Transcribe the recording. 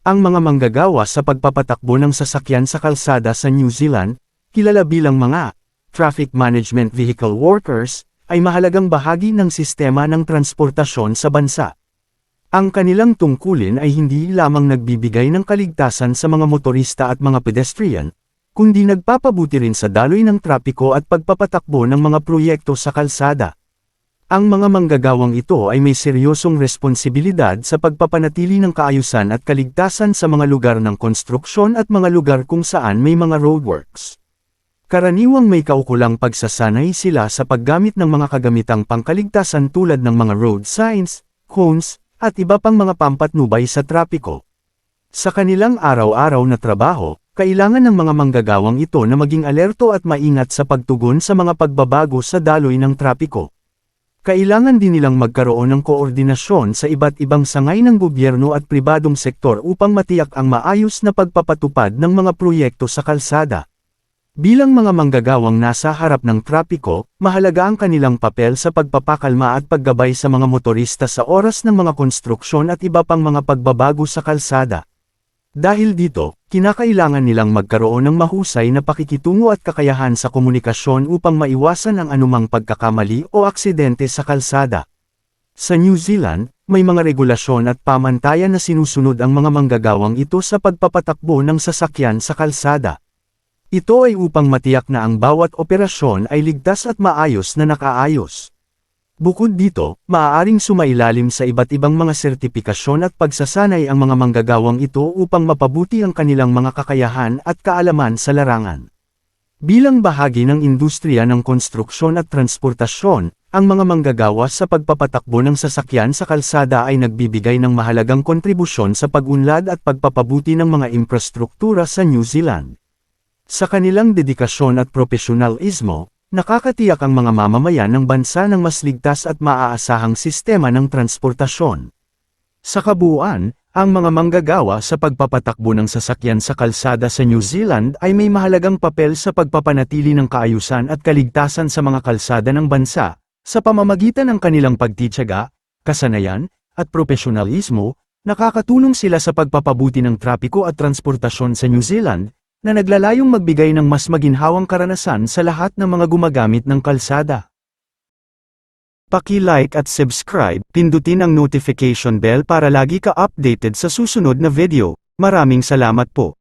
Ang mga manggagawa sa pagpapatakbo ng sasakyan sa kalsada sa New Zealand, kilala bilang mga traffic management vehicle workers, ay mahalagang bahagi ng sistema ng transportasyon sa bansa. Ang kanilang tungkulin ay hindi lamang nagbibigay ng kaligtasan sa mga motorista at mga pedestrian, kundi nagpapabuti rin sa daloy ng trapiko at pagpapatakbo ng mga proyekto sa kalsada. Ang mga manggagawang ito ay may seryosong responsibilidad sa pagpapanatili ng kaayusan at kaligtasan sa mga lugar ng konstruksyon at mga lugar kung saan may mga roadworks. Karaniwang may kaukulang pagsasanay sila sa paggamit ng mga kagamitang pangkaligtasan tulad ng mga road signs, cones, at iba pang mga pampatnubay sa trapiko. Sa kanilang araw-araw na trabaho, kailangan ng mga manggagawang ito na maging alerto at maingat sa pagtugon sa mga pagbabago sa daloy ng trapiko. Kailangan din nilang magkaroon ng koordinasyon sa iba't ibang sangay ng gobyerno at pribadong sektor upang matiyak ang maayos na pagpapatupad ng mga proyekto sa kalsada. Bilang mga manggagawang nasa harap ng trapiko, mahalaga ang kanilang papel sa pagpapakalma at paggabay sa mga motorista sa oras ng mga konstruksyon at iba pang mga pagbabago sa kalsada. Dahil dito, kinakailangan nilang magkaroon ng mahusay na pakikitungo at kakayahan sa komunikasyon upang maiwasan ang anumang pagkakamali o aksidente sa kalsada. Sa New Zealand, may mga regulasyon at pamantayan na sinusunod ang mga manggagawang ito sa pagpapatakbo ng sasakyan sa kalsada. Ito ay upang matiyak na ang bawat operasyon ay ligtas at maayos na nakaayos. Bukod dito, maaaring sumailalim sa iba't ibang mga sertipikasyon at pagsasanay ang mga manggagawang ito upang mapabuti ang kanilang mga kakayahan at kaalaman sa larangan. Bilang bahagi ng industriya ng konstruksyon at transportasyon, ang mga manggagawa sa pagpapatakbo ng sasakyan sa kalsada ay nagbibigay ng mahalagang kontribusyon sa pag-unlad at pagpapabuti ng mga infrastruktura sa New Zealand. Sa kanilang dedikasyon at profesionalismo, nakakatiyak ang mga mamamayan ng bansa ng mas ligtas at maaasahang sistema ng transportasyon. Sa kabuuan, ang mga manggagawa sa pagpapatakbo ng sasakyan sa kalsada sa New Zealand ay may mahalagang papel sa pagpapanatili ng kaayusan at kaligtasan sa mga kalsada ng bansa, sa pamamagitan ng kanilang pagtityaga, kasanayan, at profesionalismo, nakakatulong sila sa pagpapabuti ng trapiko at transportasyon sa New Zealand, na naglalayong magbigay ng mas maginhawang karanasan sa lahat ng mga gumagamit ng kalsada. Paki-like at subscribe, pindutin ang notification bell para lagi ka updated sa susunod na video. Maraming salamat po.